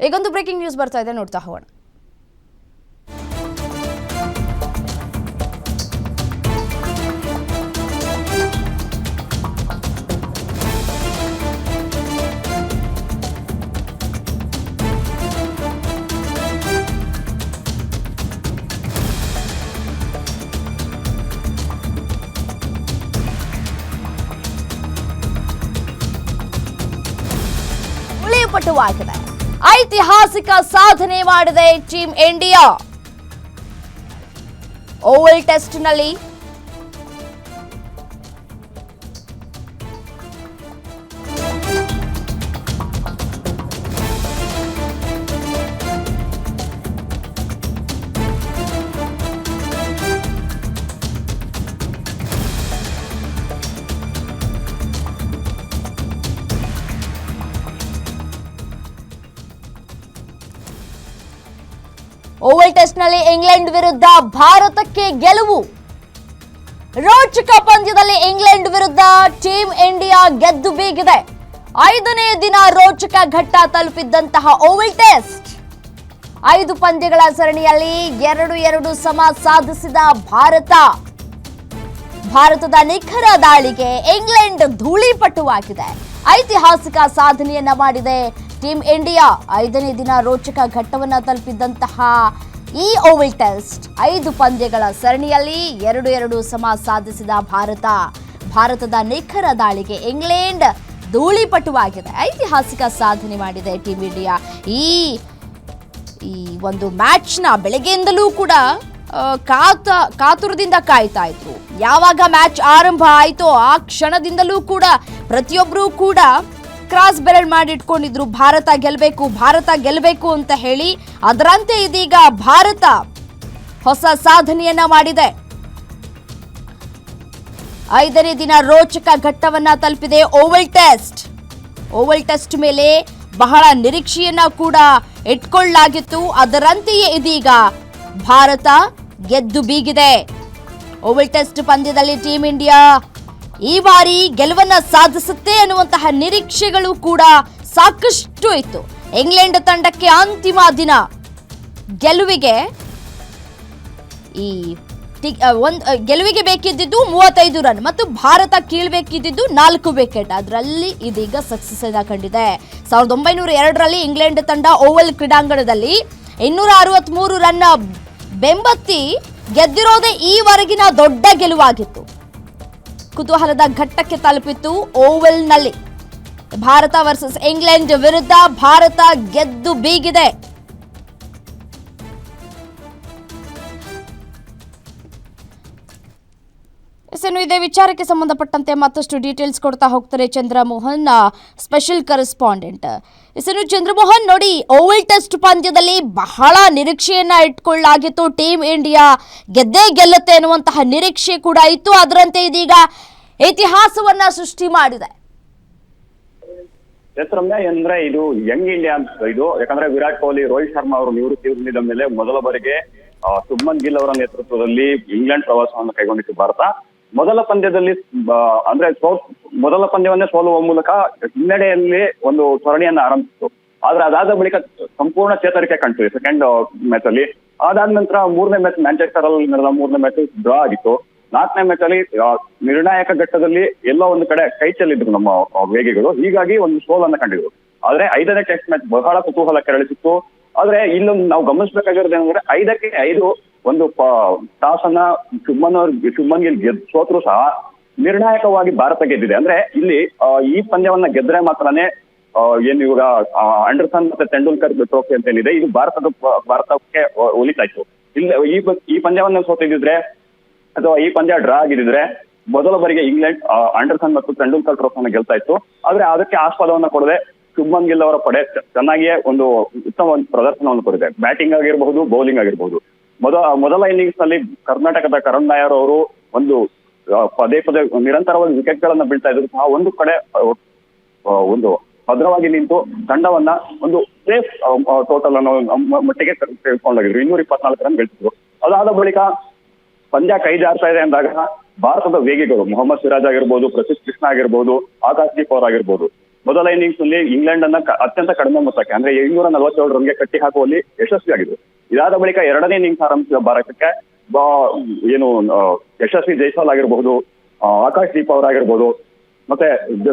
ಈಗೊಂದು breaking news ಬರ್ತಾ ಇದೆ ನೋಡ್ತಾ ಹೋಗೋಣ ಉಳಿಪಟುವಾಗಿದೆ ಐತಿಹಾಸಿಕ ಸಾಧನೆ ಮಾಡಿದೆ ಟೀಮ್ ಇಂಡಿಯಾ. ಓವಲ್ ಟೆಸ್ಟ್ನಲ್ಲಿ ಟೆಸ್ಟ್ನಲ್ಲಿ ಇಂಗ್ಲೆಂಡ್ ವಿರುದ್ಧ ಭಾರತಕ್ಕೆ ಗೆಲುವು. ರೋಚಕ ಪಂದ್ಯದಲ್ಲಿ ಇಂಗ್ಲೆಂಡ್ ವಿರುದ್ಧ ಟೀಂ ಇಂಡಿಯಾ ಗೆದ್ದು ಬೀಗಿದೆ. ಐದನೇ ದಿನ ರೋಚಕ ಘಟ್ಟ ತಲುಪಿದ್ದಂತಹ ಓವಲ್ ಟೆಸ್ಟ್. ಐದು ಪಂದ್ಯಗಳ ಸರಣಿಯಲ್ಲಿ ಎರಡು ಎರಡು ಸಮ ಸಾಧಿಸಿದ ಭಾರತ. ಭಾರತದ ನಿಖರ ದಾಳಿಗೆ ಇಂಗ್ಲೆಂಡ್ ಧೂಳಿಪಟುವಾಗಿದೆ ಐತಿಹಾಸಿಕ ಸಾಧನೆಯನ್ನ ಮಾಡಿದೆ ಟೀಂ ಇಂಡಿಯಾ. ಐದನೇ ದಿನ ರೋಚಕ ಘಟ್ಟವನ್ನ ತಲುಪಿದ್ದಂತಹ ಈ ಓವಲ್ ಟೆಸ್ಟ್ ಐದು ಪಂದ್ಯಗಳ ಸರಣಿಯಲ್ಲಿ ಎರಡು ಎರಡು ಸಮ ಸಾಧಿಸಿದ ಭಾರತ. ಭಾರತದ ನಿಖರ ದಾಳಿಗೆ ಇಂಗ್ಲೆಂಡ್ ಧೂಳಿಪಟುವಾಗಿದೆ ಐತಿಹಾಸಿಕ ಸಾಧನೆ ಮಾಡಿದೆ ಟೀಮ್ ಇಂಡಿಯಾ. ಈ ಈ ಒಂದು ಮ್ಯಾಚ್ನ ಬೆಳಗ್ಗೆಯಿಂದಲೂ ಕೂಡ ಕಾತ, ಕಾತುರದಿಂದ ಕಾಯ್ತಾ ಇತ್ತು ಯಾವಾಗ ಮ್ಯಾಚ್ ಆರಂಭ ಆಯಿತೋ ಆ ಕ್ಷಣದಿಂದಲೂ ಕೂಡ ಪ್ರತಿಯೊಬ್ಬರೂ ಕೂಡ ಕ್ರಾಸ್ ಬೆರಳ್ ಮಾಡಿಟ್ಕೊಂಡಿದ್ರು ಭಾರತ ಗೆಲ್ಲಬೇಕು ಭಾರತ ಗೆಲ್ಲಬೇಕು ಅಂತ ಹೇಳಿ ಅದರಂತೆ ಇದೀಗ ಭಾರತ ಹೊಸ ಸಾಧನೆಯನ್ನ ಮಾಡಿದೆ. ಐದನೇ ದಿನ ರೋಚಕ ಘಟ್ಟವನ್ನ ತಲುಪಿದೆ ಓವಲ್ ಟೆಸ್ಟ್. ಓವಲ್ ಟೆಸ್ಟ್ ಮೇಲೆ ಬಹಳ ನಿರೀಕ್ಷೆಯನ್ನ ಕೂಡ ಇಟ್ಕೊಳ್ಳಲಾಗಿತ್ತು ಅದರಂತೆಯೇ ಇದೀಗ ಭಾರತ ಗೆದ್ದು ಬೀಗಿದೆ. ಓವಲ್ ಟೆಸ್ಟ್ ಪಂದ್ಯದಲ್ಲಿ ಟೀಮ್ ಇಂಡಿಯಾ ಈ ಬಾರಿ ಗೆಲುವನ್ನ ಸಾಧಿಸುತ್ತೆ ಅನ್ನುವಂತಹ ನಿರೀಕ್ಷೆಗಳು ಕೂಡ ಸಾಕಷ್ಟು ಇತ್ತು. ಇಂಗ್ಲೆಂಡ್ ತಂಡಕ್ಕೆ ಅಂತಿಮ ದಿನ. ಗೆಲುವಿಗೆ ಈ ಒಂದು ಗೆಲುವಿಗೆ ಬೇಕಿದ್ದಿದ್ದು ಮೂವತ್ತೈದು ರನ್ ಮತ್ತು ಭಾರತ ಕೀಳ್ಬೇಕಿದ್ದಿದ್ದು ನಾಲ್ಕು ವಿಕೆಟ್. ಅದರಲ್ಲಿ ಇದೀಗ ಸಕ್ಸಸ್ ಅನ್ನ ಕಂಡಿದೆ. ಸಾವಿರದ ಒಂಬೈನೂರ ಎರಡರಲ್ಲಿ ಇಂಗ್ಲೆಂಡ್ ತಂಡ ಓವಲ್ ಕ್ರೀಡಾಂಗಣದಲ್ಲಿ ಇನ್ನೂರ ಅರವತ್ಮೂರು ರನ್ ಬೆಂಬತ್ತಿ ಗೆದ್ದಿರೋದೇ ಈವರೆಗಿನ ದೊಡ್ಡ ಗೆಲುವಾಗಿತ್ತು. ಕುತೂಹಲದ ಘಟ್ಟಕ್ಕೆ ತಲುಪಿತ್ತು ಓವಲ್ನಲ್ಲಿ. ಭಾರತ ವರ್ಸಸ್ ಇಂಗ್ಲೆಂಡ್ ವಿರುದ್ಧ ಭಾರತ ಗೆದ್ದು ಬೀಗಿದೆ. ಇದೇ ವಿಚಾರಕ್ಕೆ ಸಂಬಂಧಪಟ್ಟಂತೆ ಮತ್ತಷ್ಟು ಡೀಟೇಲ್ಸ್ ಕೊಡ್ತಾ ಹೋಗ್ತಾರೆ ಚಂದ್ರಮೋಹನ್ ಸ್ಪೆಷಲ್ ಕರೆಸ್ಪಾಂಡೆಂಟ್ ಇನ್ನು ಚಂದ್ರಮೋಹನ್ ನೋಡಿ, ಓವಲ್ ಟೆಸ್ಟ್ ಪಂದ್ಯದಲ್ಲಿ ಬಹಳ ನಿರೀಕ್ಷೆಯನ್ನ ಇಟ್ಕೊಳ್ಳಲಾಗಿತ್ತು ಟೀಮ್ ಇಂಡಿಯಾ. ಗೆದ್ದೇ ಗೆಲ್ಲುತ್ತೆ ಅನ್ನುವಂತಹ ನಿರೀಕ್ಷೆ ಕೂಡ ಇತ್ತು. ಅದರಂತೆ ಇದೀಗ ಇತಿಹಾಸವನ್ನ ಸೃಷ್ಟಿ ಮಾಡಿದೆ. ಅಂದ್ರೆ ಇದು ಯಂಗ್ ಇಂಡಿಯಾ ಅಂತ ಇದು. ಯಾಕಂದ್ರೆ ವಿರಾಟ್ ಕೊಹ್ಲಿ, ರೋಹಿತ್ ಶರ್ಮಾ ಅವರು ನಿವೃತ್ತಿ ಹೊಂದಿದ ಮೇಲೆ ಮೊದಲ ಬಾರಿಗೆ ಸುಮ್ಮನ್ ಗಿಲ್ ಅವರ ನೇತೃತ್ವದಲ್ಲಿ ಇಂಗ್ಲೆಂಡ್ ಪ್ರವಾಸವನ್ನು ಕೈಗೊಂಡಿತ್ತು ಭಾರತ. ಮೊದಲ ಪಂದ್ಯದಲ್ಲಿ ಅಂದ್ರೆ ಸೋ- ಮೊದಲ ಪಂದ್ಯವನ್ನೇ ಸೋಲುವ ಮೂಲಕ ಹಿನ್ನಡೆಯಲ್ಲಿ ಒಂದು ಸರಣಿಯನ್ನ ಆರಂಭಿಸಿತು. ಆದ್ರೆ ಅದಾದ ಬಳಿಕ ಸಂಪೂರ್ಣ ಚೇತರಿಕೆ ಕಾಣ್ತು ಸೆಕೆಂಡ್ ಮ್ಯಾಚ್ ಅಲ್ಲಿ. ಅದಾದ ನಂತರ ಮೂರನೇ ಮ್ಯಾಚ್ ಮ್ಯಾಂಚೆಸ್ಟರ್ ಅಲ್ಲಿ ನಡೆದ ಮೂರನೇ ಮ್ಯಾಚ್ ಡ್ರಾ ಆಗಿತ್ತು. ನಾಲ್ಕನೇ ಮ್ಯಾಚ್ ಅಲ್ಲಿ ನಿರ್ಣಾಯಕ ಘಟ್ಟದಲ್ಲಿ ಎಲ್ಲ ಒಂದು ಕಡೆ ಕೈ ಚೆಲ್ಲಿದ್ರು ನಮ್ಮ ವೇಗಿಗಳು. ಹೀಗಾಗಿ ಒಂದು ಸೋಲನ್ನ ಕಂಡಿದ್ರು. ಆದ್ರೆ ಐದನೇ ಟೆಸ್ಟ್ ಮ್ಯಾಚ್ ಬಹಳ ಕುತೂಹಲ ಕೆರಳಿಸಿತ್ತು. ಆದ್ರೆ ಇಲ್ಲೊಂದು ನಾವು ಗಮನಿಸಬೇಕಾಗಿರೋದು ಏನಂದ್ರೆ, ಐದಕ್ಕೆ ಐದು ಒಂದು ಟಾಸ್ ಅನ್ನ ಶುಭನ್ ಅವ್ರ ಶುಭ್ಮನ್ ಗಿಲ್ ಗೆದ್ ಸೋತ್ರು ಸಹ ನಿರ್ಣಾಯಕವಾಗಿ ಭಾರತ ಗೆದ್ದಿದೆ. ಅಂದ್ರೆ ಇಲ್ಲಿ ಈ ಪಂದ್ಯವನ್ನ ಗೆದ್ರೆ ಮಾತ್ರನೇ ಏನ್ ಇವಾಗ ಆಂಡರ್ಸನ್ ಅಂಡರ್ಸನ್ ಮತ್ತೆ ತೆಂಡೂಲ್ಕರ್ ಟ್ರೋಫಿ ಅಂತ ಏನಿದೆ ಇದು ಭಾರತದ ಭಾರತಕ್ಕೆ ಉಳಿತಾಯ್ತು ಇಲ್ಲಿ ಈ ಈ ಪಂದ್ಯವನ್ನ ಸೋತಿದ್ರೆ ಅಥವಾ ಈ ಪಂದ್ಯ ಡ್ರಾ ಆಗಿದ್ರೆ ಮೊದಲ ಬಾರಿಗೆ ಇಂಗ್ಲೆಂಡ್ ಆ, ಆಂಡರ್ಸನ್ ಮತ್ತು ತೆಂಡೂಲ್ಕರ್ ಟ್ರೋಫಿಯನ್ನು ಗೆಲ್ತಾ ಇತ್ತು ಆದ್ರೆ ಅದಕ್ಕೆ ಆಸ್ಪದವನ್ನ ಕೊಡದೆ ಶುಭ್ಮನ್ ಗಿಲ್ ಅವರ ಪಡೆ ಚೆನ್ನಾಗಿಯೇ ಒಂದು ಉತ್ತಮ ಪ್ರದರ್ಶನವನ್ನು ಕೊಡಿದೆ ಬ್ಯಾಟಿಂಗ್ ಆಗಿರಬಹುದು ಬೌಲಿಂಗ್ ಆಗಿರಬಹುದು. ಮೊದಲ ಮೊದಲ ಇನ್ನಿಂಗ್ಸ್ನಲ್ಲಿ ಕರ್ನಾಟಕದ ಕರಣ್ ನಾಯರ್ ಅವರು ಒಂದು ಪದೇ ಪದೇ ನಿರಂತರವಾಗಿ ವಿಕೆಟ್ ಗಳನ್ನ ಬೀಳ್ತಾ ಇದ್ರು. ಆ ಒಂದು ಕಡೆ ಒಂದು ಭದ್ರವಾಗಿ ನಿಂತು ತಂಡವನ್ನ ಒಂದು ಸೇಫ್ ಟೋಟಲ್ ಅನ್ನೋ ಮಟ್ಟಿಗೆ ತೆಗೆದುಕೊಂಡೋಗಿದ್ರು ಇನ್ನೂರ ಇಪ್ಪತ್ನಾಲ್ಕು ರನ್ ಗಳಿಸಿದ್ರು. ಅದಾದ ಬಳಿಕ ಪಂದ್ಯ ಕೈ ಜಾರ್ತಾ ಇದೆ ಅಂದಾಗ ಭಾರತದ ವೇಗಿಗಳು, ಮೊಹಮ್ಮದ್ ಸಿರಾಜ್ ಆಗಿರ್ಬೋದು ಪ್ರಸಿದ್ಧ ಕೃಷ್ಣ ಆಗಿರ್ಬೋದು ಆಕಾಶ್ ದೀಪ್ ಅವರಾಗಿರ್ಬೋದು ಮೊದಲ ಇನ್ನಿಂಗ್ಸ್ನಲ್ಲಿ ಇಂಗ್ಲೆಂಡ್ ಅನ್ನ ಅತ್ಯಂತ ಕಡಿಮೆ ಮೊತ್ತಕ್ಕೆ, ಅಂದ್ರೆ ಏಳ್ನೂರ ನಲವತ್ತೇಳು ರನ್ಗೆ ಕಟ್ಟಿ ಹಾಕುವಲ್ಲಿ ಯಶಸ್ವಿಯಾಗಿದ್ರು ಇದಾದ ಬಳಿಕ ಎರಡನೇ ಇನ್ನಿಂಗ್ಸ್ ಆರಂಭಿಸಿದ ಭಾರತಕ್ಕೆ ಏನು ಯಶಸ್ವಿ ಜೈಸ್ವಾಲ್ ಆಗಿರಬಹುದು ಆಕಾಶ್ ದೀಪ್ ಅವರಾಗಿರ್ಬೋದು ಮತ್ತೆ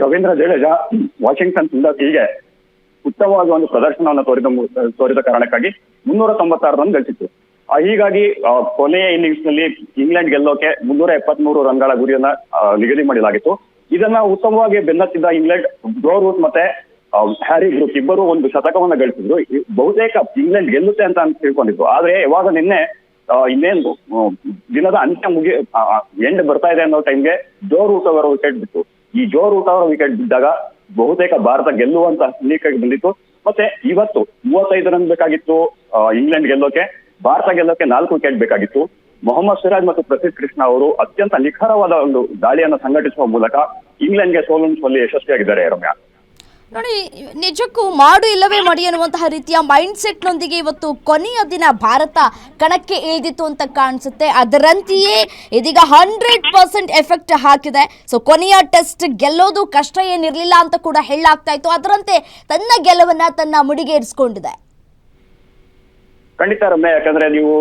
ರವೀಂದ್ರ ಜಡೇಜಾ, ವಾಷಿಂಗ್ಟನ್ ಸುಂದರ್ ಹೀಗೆ ಉತ್ತಮವಾದ ಒಂದು ಪ್ರದರ್ಶನವನ್ನು ತೋರಿದ ತೋರಿದ ಕಾರಣಕ್ಕಾಗಿ ಮುನ್ನೂರ ತೊಂಬತ್ತಾರು ರನ್ ಗಳಿಸಿತ್ತು. ಹೀಗಾಗಿ ಕೊನೆಯ ಇನ್ನಿಂಗ್ಸ್ನಲ್ಲಿ ಇಂಗ್ಲೆಂಡ್ ಗೆಲ್ಲೋಕೆ ಮುನ್ನೂರ ಎಪ್ಪತ್ಮೂರು ರನ್ಗಳ ಗುರಿಯನ್ನ ನಿಗದಿ ಮಾಡಲಾಗಿತ್ತು. ಇದನ್ನ ಉತ್ತಮವಾಗಿ ಬೆನ್ನತ್ತಿದ್ದ ಇಂಗ್ಲೆಂಡ್ ಬ್ರೋ ರೂಟ್ ಮತ್ತೆ ಹ್ಯಾರಿ ಗ್ರೂಪ್ ಇಬ್ಬರು ಒಂದು ಶತಕವನ್ನ ಗಳಿಸಿದ್ರು. ಬಹುತೇಕ ಇಂಗ್ಲೆಂಡ್ ಗೆಲ್ಲುತ್ತೆ ಅಂತ ತಿಳ್ಕೊಂಡಿದ್ರು ಆದ್ರೆ ಯಾವಾಗ ನಿನ್ನೆ ಇನ್ನೇನು ದಿನದ ಅಂತ್ಯ ಮುಗಿ ಎಂಡ್ ಬರ್ತಾ ಇದೆ ಅನ್ನೋ ಟೈಮ್ಗೆ ಜೋ ರೂಟ್ ಅವರ ವಿಕೆಟ್ ಬಿತ್ತು. ಈ ಜೋ ರೂಟ್ ಅವರ ವಿಕೆಟ್ ಬಿದ್ದಾಗ ಬಹುತೇಕ ಭಾರತ ಗೆಲ್ಲುವಂತ ಸನ್ನಿಕಕ್ಕೆ ಬಂದಿತ್ತು. ಮತ್ತೆ ಇವತ್ತು ಮೂವತ್ತೈದು ರನ್ ಬೇಕಾಗಿತ್ತು ಇಂಗ್ಲೆಂಡ್ ಗೆಲ್ಲೋಕೆ. ಭಾರತ ಗೆಲ್ಲೋಕೆ ನಾಲ್ಕು ವಿಕೆಟ್ ಬೇಕಾಗಿತ್ತು. ಮೊಹಮ್ಮದ್ ಸಿರಾಜ್ ಮತ್ತು ಪ್ರಸಿದ್ಧ ಕೃಷ್ಣ ಅವರು ಅತ್ಯಂತ ನಿಖರವಾದ ಒಂದು ದಾಳಿಯನ್ನು ಸಂಘಟಿಸುವ ಮೂಲಕ ಇಂಗ್ಲೆಂಡ್ಗೆ ಸೋಲುಣಿಸುವಲ್ಲಿ ಯಶಸ್ವಿಯಾಗಿದ್ದಾರೆ ರಮ್ಯಾ. ನೋಡಿ ನಿಜಕ್ಕೂ ಮಾಡು ಇಲ್ಲವೇ ಮಡಿ ಅನ್ನುವಂತಹ ರೀತಿಯ ಮೈಂಡ್ ಸೆಟ್ ನೊಂದಿಗೆ ಇವತ್ತು ಕೊನೆಯ ದಿನ ಭಾರತ ಕಣಕ್ಕೆ ಇಳಿದಿತ್ತು ಅಂತ ಕಾಣಿಸುತ್ತೆ. ಅದರಂತೆಯೇ ಇದೀಗ ಹಂಡ್ರೆಡ್ ಪರ್ಸೆಂಟ್ ಎಫೆಕ್ಟ್ ಹಾಕಿದೆ. ಸೊ ಕೊನೆಯ ಟೆಸ್ಟ್ ಗೆಲ್ಲೋದು ಕಷ್ಟ ಏನಿರಲಿಲ್ಲ ಅಂತ ಕೂಡ ಹೇಳಾಗ್ತಾ ಇತ್ತು. ಅದರಂತೆ ತನ್ನ ಗೆಲುವನ್ನ ತನ್ನ ಮುಡಿಗೇರಿಸಿಕೊಂಡಿದೆ ಖಂಡಿತ ರಮ್ಯ ಯಾಕಂದ್ರೆ ನೀವು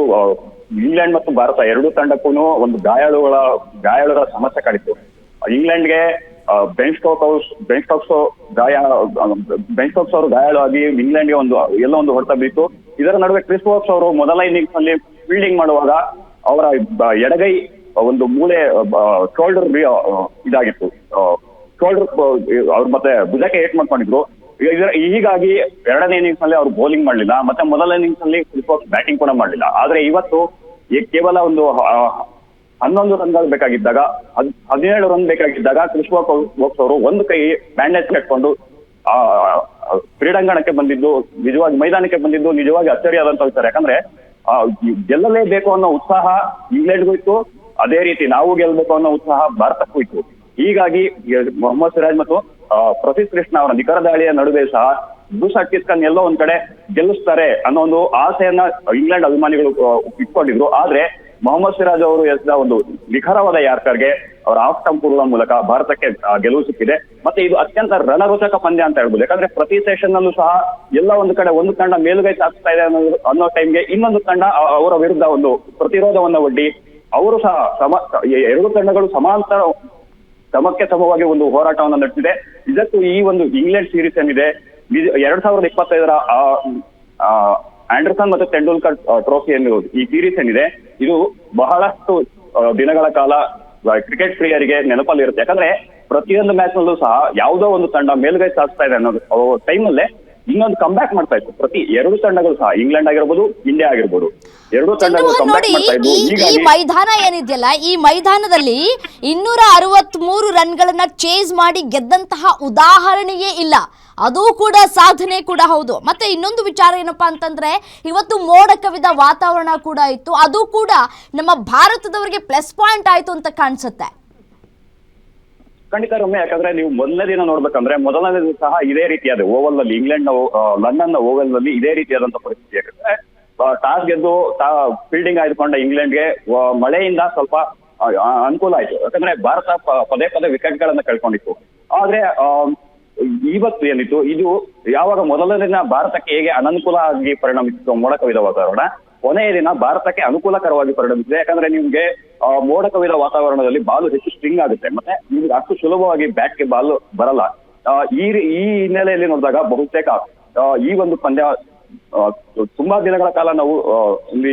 ಇಂಗ್ಲೆಂಡ್ ಮತ್ತು ಭಾರತ ಎರಡೂ ತಂಡಕ್ಕೂ ಒಂದು ಗಾಯಾಳುಗಳ ಗಾಯಾಳುಗಳ ಸಮಸ್ಯೆ ಕಾಡಿತ್ತು. ಇಂಗ್ಲೆಂಡ್ಗೆ Ben Stokes Ben Stokes ಗಾಯ ಬೆನ್ ಸ್ಟೋಕ್ಸ್ ಅವರು ಗಾಯಾಳಾಗಿ ಇಂಗ್ಲೆಂಡ್ಗೆ ಒಂದು, ಎಲ್ಲೋ ಒಂದು ಹೊಡೆತ ಬಿತ್ತು. ಇದರ ನಡುವೆ ಕ್ರಿಸ್ ವಾಕ್ಸ್ ಅವರು ಮೊದಲ ಇನ್ನಿಂಗ್ಸ್ನಲ್ಲಿ ಫೀಲ್ಡಿಂಗ್ ಮಾಡುವಾಗ ಅವರ ಎಡಗೈ ಒಂದು ಮೂಳೆ ಶೋಲ್ಡರ್ ಇದಾಗಿತ್ತು. ಶೋಲ್ಡರ್ ಅವ್ರ ಮತ್ತೆ ಭುಜಕ್ಕೆ ಏಟ್ ಮಾಡ್ಕೊಂಡಿದ್ರು. ಇದರ- ಹೀಗಾಗಿ ಎರಡನೇ ಇನ್ನಿಂಗ್ಸ್ನಲ್ಲಿ ಅವರು ಬೌಲಿಂಗ್ ಮಾಡಲಿಲ್ಲ. ಮತ್ತೆ ಮೊದಲ ಇನ್ನಿಂಗ್ಸ್ನಲ್ಲಿ ಬ್ಯಾಟಿಂಗ್ ಕೂಡ ಮಾಡಲಿಲ್ಲ. ಆದ್ರೆ ಇವತ್ತು ಕೇವಲ ಒಂದು ಹನ್ನೊಂದು ರನ್ಗಳು ಬೇಕಾಗಿದ್ದಾಗ ಹದ್- ಹದಿನೇಳು ರನ್ ಬೇಕಾಗಿದ್ದಾಗ ಕೃಷ್ಣ ಬಾಕ್ಸ್ ಅವರು ಒಂದು ಕೈ ಬ್ಯಾಂಡೇಜ್ ಕಟ್ಕೊಂಡು ಆ ಕ್ರೀಡಾಂಗಣಕ್ಕೆ ಬಂದಿದ್ದು ನಿಜವಾಗಿ ಮೈದಾನಕ್ಕೆ ಬಂದಿದ್ದು ನಿಜವಾಗಿ ಅಚ್ಚರಿಯಾದಂತ ವಿಚಾರ. ಯಾಕಂದ್ರೆ ಆ, ಗೆಲ್ಲಲೇಬೇಕು ಅನ್ನೋ ಉತ್ಸಾಹ ಇಂಗ್ಲೆಂಡ್ಗೂ ಇತ್ತು. ಅದೇ ರೀತಿ ನಾವು ಗೆಲ್ಲಬೇಕು ಅನ್ನೋ ಉತ್ಸಾಹ ಭಾರತಕ್ಕೂ ಇತ್ತು. ಹೀಗಾಗಿ ಮೊಹಮ್ಮದ್ ಸಿರಾಜ್ ಮತ್ತು ಪ್ರಸಿದ್ಧ ಕೃಷ್ಣ ಅವರ ನಿಖರ ದಾಳಿಯ ನಡುವೆ ಸಹ ಕಿಸ್ಕನ್ ಎಲ್ಲೋ ಒಂದ್ ಕಡೆ ಗೆಲ್ಲಿಸ್ತಾರೆ ಅನ್ನೋ ಒಂದು ಆಸೆಯನ್ನ ಇಂಗ್ಲೆಂಡ್ ಅಭಿಮಾನಿಗಳು ಇಟ್ಕೊಂಡಿದ್ರು. ಆದ್ರೆ ಮೊಹಮ್ಮದ್ ಸಿರಾಜ್ ಅವರು ಎಸೆದ ಒಂದು ನಿಖರವಾದ ಯಾರ್ಕರ್ಗೆ ಅವರ ಆಫ್ ಪೂರ್ವ ಮೂಲಕ ಭಾರತಕ್ಕೆ ಗೆಲುವು ಸಿಕ್ಕಿದೆ. ಮತ್ತೆ ಇದು ಅತ್ಯಂತ ರಣರೋಚಕ ಪಂದ್ಯ ಅಂತ ಹೇಳ್ಬೋದು. ಯಾಕಂದ್ರೆ ಪ್ರತಿ ಸೆಷನ್ ನಲ್ಲೂ ಸಹ ಎಲ್ಲ ಒಂದು ಕಡೆ ಒಂದು ತಂಡ ಮೇಲುಗೈ ಸಾಧಿಸ್ತಾ ಇದೆ ಅನ್ನೋ ಅನ್ನೋ ಟೈಮ್ಗೆ ಇನ್ನೊಂದು ತಂಡ ಅವರ ವಿರುದ್ಧ ಒಂದು ಪ್ರತಿರೋಧವನ್ನ ಒಡ್ಡಿ ಅವರು ಸಹ ಸಮ ಎರಡು ತಂಡಗಳು ಸಮಾಂತರ ಸಮಕ್ಕೆ ಸಮವಾಗಿ ಒಂದು ಹೋರಾಟವನ್ನು ನಡೆಸಿದೆ. ಇದಕ್ಕೂ ಈ ಒಂದು ಇಂಗ್ಲೆಂಡ್ ಸೀರೀಸ್ ಏನಿದೆ ಎರಡ್ ಸಾವಿರದ ಇಪ್ಪತ್ತೈದರ ಆಂಡರ್ಸನ್ ಮತ್ತು ತೆಂಡೂಲ್ಕರ್ ಟ್ರೋಫಿ ಎನ್ನುವುದು ಈ ಸೀರೀಸ್ ಏನಿದೆ ಇದು ಬಹಳಷ್ಟು ದಿನಗಳ ಕಾಲ ಕ್ರಿಕೆಟ್ ಪ್ರಿಯರಿಗೆ ನೆನಪಲ್ಲಿರುತ್ತೆ. ಯಾಕಂದ್ರೆ ಪ್ರತಿಯೊಂದು ಮ್ಯಾಚ್ ನಲ್ಲೂ ಸಹ ಯಾವುದೋ ಒಂದು ತಂಡ ಮೇಲ್ಗೈ ಸಾಧಿಸ್ತಾ ಇದೆ ಅನ್ನೋದು ಟೈಮ್ ಅಲ್ಲೇ ಇನ್ನೊಂದು ಕಂಬ್ಯಾಕ್ ಮಾಡ್ತಾ ಇತ್ತು ಪ್ರತಿ ಎರಡು ತಂಡಗಳು ಸಹ ಇಂಗ್ಲೆಂಡ್ ಆಗಿರ್ಬೋದು ಇಂಡಿಯಾ ಆಗಿರ್ಬೋದು. ಎರಡು ತಂಡಗಳು ಕಂಬ್ಯಾಕ್ ನೋಡಿ ಮಾಡ್ತಾ ಇದ್ವು. ಈ ಈ ಹೀಗಾಗಿ ಮೈದಾನ ಏನಿದೆಯಲ್ಲ ಈ ಮೈದಾನದಲ್ಲಿ ಇನ್ನೂರ ಅರವತ್ತ್ ಮೂರು ರನ್ಗಳನ್ನ ಚೇಸ್ ಮಾಡಿ ಗೆದ್ದಂತಹ ಉದಾಹರಣೆಯೇ ಇಲ್ಲ. ಅದು ಕೂಡ ಸಾಧನೆ ಕೂಡ ಹೌದು. ಮತ್ತೆ ಇನ್ನೊಂದು ವಿಚಾರ ಏನಪ್ಪಾ ಅಂತಂದ್ರೆ ಇವತ್ತು ಮೋಡ ಕವಿದ ವಾತಾವರಣ ಕೂಡ ಇತ್ತು. ಅದು ಕೂಡ ನಮ್ಮ ಭಾರತದವರಿಗೆ ಪ್ಲಸ್ ಪಾಯಿಂಟ್ ಆಯ್ತು ಅಂತ ಕಾಣಿಸುತ್ತೆ. ಖಂಡಿತ ರಮ್ಯ, ಯಾಕಂದ್ರೆ ನೀವು ಮೊದಲನೇ ದಿನ ನೋಡ್ಬೇಕಂದ್ರೆ ಮೊದಲನೇ ದಿನ ಸಹ ಇದೇ ರೀತಿಯಾದ ಓವಲ್ನಲ್ಲಿ ಇಂಗ್ಲೆಂಡ್ನ ಲಂಡನ್ನ ಓವಲ್ನಲ್ಲಿ ಇದೇ ರೀತಿಯಾದಂತ ಪರಿಸ್ಥಿತಿ ಯಾಕಂದ್ರೆ ಟಾಸ್ ಗೆದ್ದು ಫೀಲ್ಡಿಂಗ್ ಆಯ್ದುಕೊಂಡ ಇಂಗ್ಲೆಂಡ್ಗೆ ಮಳೆಯಿಂದ ಸ್ವಲ್ಪ ಅನುಕೂಲ ಆಯ್ತು. ಯಾಕಂದ್ರೆ ಭಾರತ ಪದೇ ಪದೇ ವಿಕೆಟ್ ಗಳನ್ನ ಕಳ್ಕೊಂಡಿತ್ತು. ಆದ್ರೆ ಇವತ್ತು ಏನಿತ್ತು, ಇದು ಯಾವಾಗ ಮೊದಲನೇ ದಿನ ಭಾರತಕ್ಕೆ ಹೇಗೆ ಅನನುಕೂಲ ಆಗಿ ಪರಿಣಮಿಸಿತು ಮೂಲಕ ಕವಿದ ವಾತಾವರಣ ಕೊನೆಯ ದಿನ ಭಾರತಕ್ಕೆ ಅನುಕೂಲಕರವಾಗಿ ಪರಿಣಮಿಸಿದೆ. ಯಾಕಂದ್ರೆ ನಿಮ್ಗೆ ಮೋಡ ಕವಿದ ವಾತಾವರಣದಲ್ಲಿ ಬಾಲು ಹೆಚ್ಚು ಸ್ಟ್ರಿಂಗ್ ಆಗುತ್ತೆ. ಮತ್ತೆ ನಿಮ್ಗೆ ಅಷ್ಟು ಸುಲಭವಾಗಿ ಬ್ಯಾಟ್ಗೆ ಬಾಲ್ ಬರಲ್ಲ. ಈ ಈ ಹಿನ್ನೆಲೆಯಲ್ಲಿ ನೋಡಿದಾಗ ಬಹುತೇಕ ಈ ಒಂದು ಪಂದ್ಯ ತುಂಬಾ ದಿನಗಳ ಕಾಲ ನಾವು ಇಲ್ಲಿ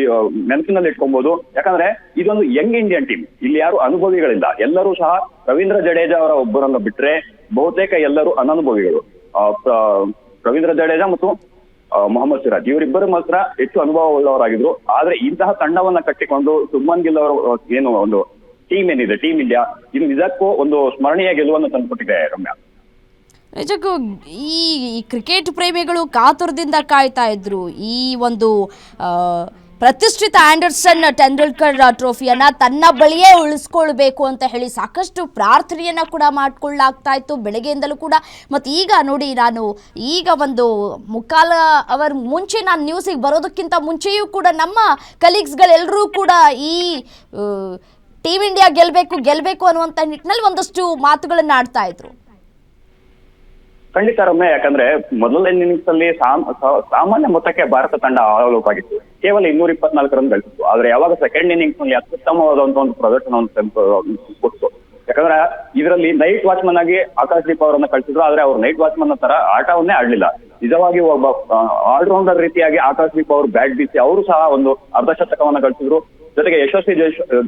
ನೆನಪಿನಲ್ಲಿ ಇಟ್ಕೊಬಹುದು ಯಾಕಂದ್ರೆ ಇದೊಂದು ಯಂಗ್ ಇಂಡಿಯನ್ ಟೀಮ್. ಇಲ್ಲಿ ಯಾರು ಅನುಭವಿಗಳಿಲ್ಲ. ಎಲ್ಲರೂ ಸಹ ರವೀಂದ್ರ ಜಡೇಜಾ ಅವರ ಒಬ್ಬರನ್ನು ಬಿಟ್ರೆ ಬಹುತೇಕ ಎಲ್ಲರೂ ಅನನುಭವಿಗಳು. ರವೀಂದ್ರ ಜಡೇಜಾ ಮತ್ತು ಮೊಹಮ್ಮದ್ ಸಿರಾಜ್. ಇವರಿಬ್ಬರು ಮಾತ್ರ ಹೆಚ್ಚು ಅನುಭವ ಉಳ್ಳವರಾಗಿದ್ರು ಆದ್ರೆ ಇಂತಹ ತಂಡವನ್ನ ಕಟ್ಟಿಕೊಂಡು ಸುಮನ್ ಗಿಲ್ ಅವರು ಏನು ಒಂದು ಟೀಮ್ ಏನಿದೆ ಟೀಮ್ ಇಂಡಿಯಾ ಇದು ನಿಜಕ್ಕೂ ಒಂದು ಸ್ಮರಣೀಯ ಗೆಲುವನ್ನು ತಂದುಕೊಟ್ಟಿದೆ, ರಮ್ಯಾ. ನಿಜಕ್ಕೂ ಈ ಕ್ರಿಕೆಟ್ ಪ್ರೇಮಿಗಳು ಕಾತುರದಿಂದ ಕಾಯ್ತಾ ಇದ್ರು. ಈ ಒಂದು ಪ್ರತಿಷ್ಠಿತ ಆಂಡರ್ಸನ್ ತೆಂಡೂಲ್ಕರ್ ಟ್ರೋಫಿಯನ್ನ ತನ್ನ ಬಳಿಯೇ ಉಳಿಸ್ಕೊಳ್ಬೇಕು ಅಂತ ಹೇಳಿ ಸಾಕಷ್ಟು ಪ್ರಾರ್ಥನೆಯನ್ನ ಕೂಡ ಮಾಡ್ಕೊಳ್ಳಾಗ್ತಾ ಇತ್ತು ಬೆಳಗ್ಗೆಯಿಂದಲೂ ಕೂಡ. ಮತ್ತು ಈಗ ನೋಡಿ ನಾನು ಈಗ ಒಂದು ಮುಕ್ಕಾಲ ಅವರ್ ಮುಂಚೆ ನಾನು ನ್ಯೂಸಿಗೆ ಬರೋದಕ್ಕಿಂತ ಮುಂಚೆಯೂ ಕೂಡ ನಮ್ಮ ಕಲೀಗ್ಸ್ಗಳೆಲ್ಲರೂ ಕೂಡ ಈ ಟೀಮ್ ಇಂಡಿಯಾ ಗೆಲ್ಲಬೇಕು ಗೆಲ್ಲಬೇಕು ಅನ್ನುವಂಥ ನಿಟ್ಟಿನಲ್ಲಿ ಒಂದಷ್ಟು ಮಾತುಗಳನ್ನು ಆಡ್ತಾ ಇದ್ರು. ಖಂಡಿತ ರಮ್ಯ, ಯಾಕಂದ್ರೆ ಮೊದಲನೇ ಇನ್ನಿಂಗ್ಸ್ ಅಲ್ಲಿ ಸಾಮಾನ್ಯ ಮೊತ್ತಕ್ಕೆ ಭಾರತ ತಂಡ ಆಲ್ ಕೇವಲ ಇನ್ನೂರ ಇಪ್ಪತ್ನಾಲ್ಕು ರನ್ ಗಳಿಸಿತ್ತು ಆದ್ರೆ ಯಾವಾಗ ಸೆಕೆಂಡ್ ಇನ್ನಿಂಗ್ಸ್ನಲ್ಲಿ ಅತ್ಯುತ್ತಮವಾದಂತ ಒಂದು ಪ್ರದರ್ಶನವನ್ನು ಕೊಟ್ಟು ಯಾಕಂದ್ರೆ ಇದರಲ್ಲಿ ನೈಟ್ ವಾಚ್ಮನ್ ಆಗಿ ಆಕಾಶ್ ದೀಪ್ ಅವರನ್ನ ಕಳಿಸಿದ್ರು, ಆದ್ರೆ ಅವ್ರು ನೈಟ್ ವಾಚ್ಮನ್ ತರ ಆಟವನ್ನೇ ಆಡ್ಲಿಲ್ಲ. ನಿಜವಾಗಿ ಒಬ್ಬ ಆಲ್ರೌಂಡರ್ ರೀತಿಯಾಗಿ ಆಕಾಶ್ ದೀಪ್ ಅವರು ಬ್ಯಾಟ್ ಬೀಸಿ ಅವರು ಸಹ ಒಂದು ಅರ್ಧ ಶತಕವನ್ನ ಗಳಿಸಿದ್ರು ಜೊತೆಗೆ ಯಶಸ್ವಿ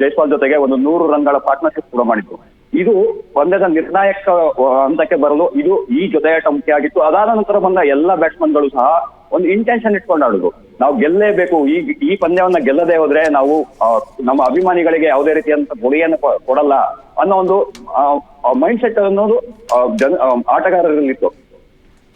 ಜೈಸ್ವಾಲ್ ಜೊತೆಗೆ ಒಂದು ನೂರು ರನ್ಗಳ ಪಾರ್ಟ್ನರ್ಶಿಪ್ ಕೂಡ ಮಾಡಿದ್ರು. ಇದು ಪಂದ್ಯದ ನಿರ್ಣಾಯಕ ಹಂತಕ್ಕೆ ಬರಲು ಇದು ಈ ಜೊತೆಯಾಟ ಮುಖ್ಯ ಆಗಿತ್ತು. ಅದಾದ ನಂತರ ಬಂದ ಎಲ್ಲ ಬ್ಯಾಟ್ಸ್ಮನ್ಗಳು ಸಹ ಒಂದು ಇಂಟೆನ್ಷನ್ ಇಟ್ಕೊಂಡು ಆಡುದು. ನಾವು ಗೆಲ್ಲೇಬೇಕು. ಈ ಈ ಪಂದ್ಯವನ್ನ ಗೆಲ್ಲದೆ ಹೋದ್ರೆ ನಾವು ನಮ್ಮ ಅಭಿಮಾನಿಗಳಿಗೆ ಯಾವುದೇ ರೀತಿಯಂತ ಕೊ- ಕೊಡಲ್ಲ ಅನ್ನೋ ಒಂದು ಮೈಂಡ್ ಸೆಟ್ ಅನ್ನೋದು ಜನ ಆಟಗಾರರಲ್ಲಿತ್ತು.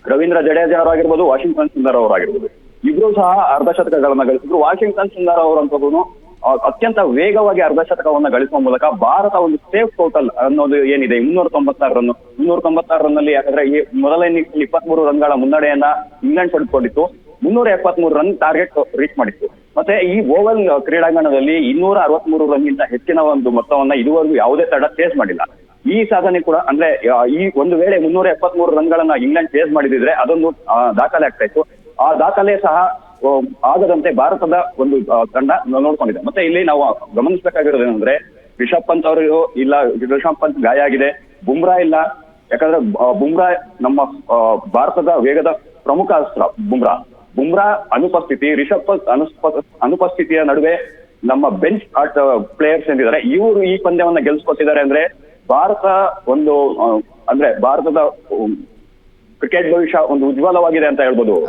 ರವೀಂದ್ರ ಜಡೇಜಾ ಅವರಾಗಿರ್ಬೋದು, ವಾಷಿಂಗ್ಟನ್ ಸುಂದರ್ ಅವರಾಗಿರ್ಬೋದು. ಇಬ್ರು ಸಹ ಅರ್ಧ ಶತಕಗಳನ್ನ ಗಳಿಸಿದ್ರು. ವಾಷಿಂಗ್ಟನ್ ಸುಂದರ್ ಅವರಂತೂ ಅತ್ಯಂತ ವೇಗವಾಗಿ ಅರ್ಧ ಶತಕವನ್ನು ಗಳಿಸುವ ಮೂಲಕ ಭಾರತ ಒಂದು ಸೇಫ್ ಟೋಟಲ್ ಅನ್ನೋದು ಏನಿದೆ? ಮುನ್ನೂರ ತೊಂಬತ್ತಾರು ರನ್ ಮುನ್ನೂರ ತೊಂಬತ್ತಾರು ರನ್ನಲ್ಲಿ ಯಾಕಂದ್ರೆ ಈ ಮೊದಲ ಇನ್ನಿಂಗ್ಸ್ ಇಪ್ಪತ್ಮೂರು ರನ್ಗಳ ಮುನ್ನಡೆಯನ್ನ ಇಂಗ್ಲೆಂಡ್ ಪಡೆದುಕೊಂಡಿತ್ತು. ಮುನ್ನೂರ ಎಪ್ಪತ್ಮೂರು ರನ್ ಟಾರ್ಗೆಟ್ ರೀಚ್ ಮಾಡಿತ್ತು. ಮತ್ತೆ ಈ ಓವಲ್ ಕ್ರೀಡಾಂಗಣದಲ್ಲಿ ಇನ್ನೂರ ಅರವತ್ಮೂರು ರನ್ಗಿಂತ ಹೆಚ್ಚಿನ ಒಂದು ಮೊತ್ತವನ್ನ ಇದುವರೆಗೂ ಯಾವುದೇ ತಡ ಚೇಸ್ ಮಾಡಿಲ್ಲ. ಈ ಸಾಧನೆ ಕೂಡ ಅಂದ್ರೆ ಈ ಒಂದು ವೇಳೆ ಮುನ್ನೂರ ಎಪ್ಪತ್ಮೂರು ರನ್ಗಳನ್ನ ಇಂಗ್ಲೆಂಡ್ ಚೇಸ್ ಮಾಡಿದಿದ್ರೆ ಅದೊಂದು ದಾಖಲೆ ಆಗ್ತಾ ಇತ್ತು. ಆ ದಾಖಲೆ ಸಹ ಆಗದಂತೆ ಭಾರತದ ಒಂದು ತಂಡ ನೋಡ್ಕೊಂಡಿದೆ. ಮತ್ತೆ ಇಲ್ಲಿ ನಾವು ಗಮನಿಸಬೇಕಾಗಿರೋದು ಏನಂದ್ರೆ, ರಿಷಬ್ ಪಂತ್ ಅವರು ಇಲ್ಲ, ರಿಷಬ್ ಪಂತ್ ಗಾಯ ಆಗಿದೆ, ಬುಮ್ರಾ ಇಲ್ಲ. ಯಾಕಂದ್ರೆ ಬುಮ್ರಾ ನಮ್ಮ ಭಾರತದ ವೇಗದ ಪ್ರಮುಖ ಅಸ್ತ್ರ, ಬುಮ್ರಾ. ಬುಮ್ರಾ ಅನುಪಸ್ಥಿತಿ, ರಿಷಬ್ ಪಂತ್ ಅನುಪಸ್ಥಿತಿಯ ನಡುವೆ ನಮ್ಮ ಬೆಂಚ್ ಆಟ ಪ್ಲೇಯರ್ಸ್ ಏನಿದ್ದಾರೆ ಇವರು ಈ ಪಂದ್ಯವನ್ನ ಗೆಲ್ಸ್ಕೊತಿದ್ದಾರೆ ಅಂದ್ರೆ, ಭಾರತ ಒಂದು ಅಂದ್ರೆ ಭಾರತದ ಕ್ರಿಕೆಟ್ ಭವಿಷ್ಯ ಒಂದು ಉಜ್ವಲವಾಗಿದೆ ಅಂತ ಹೇಳ್ಬೋದು.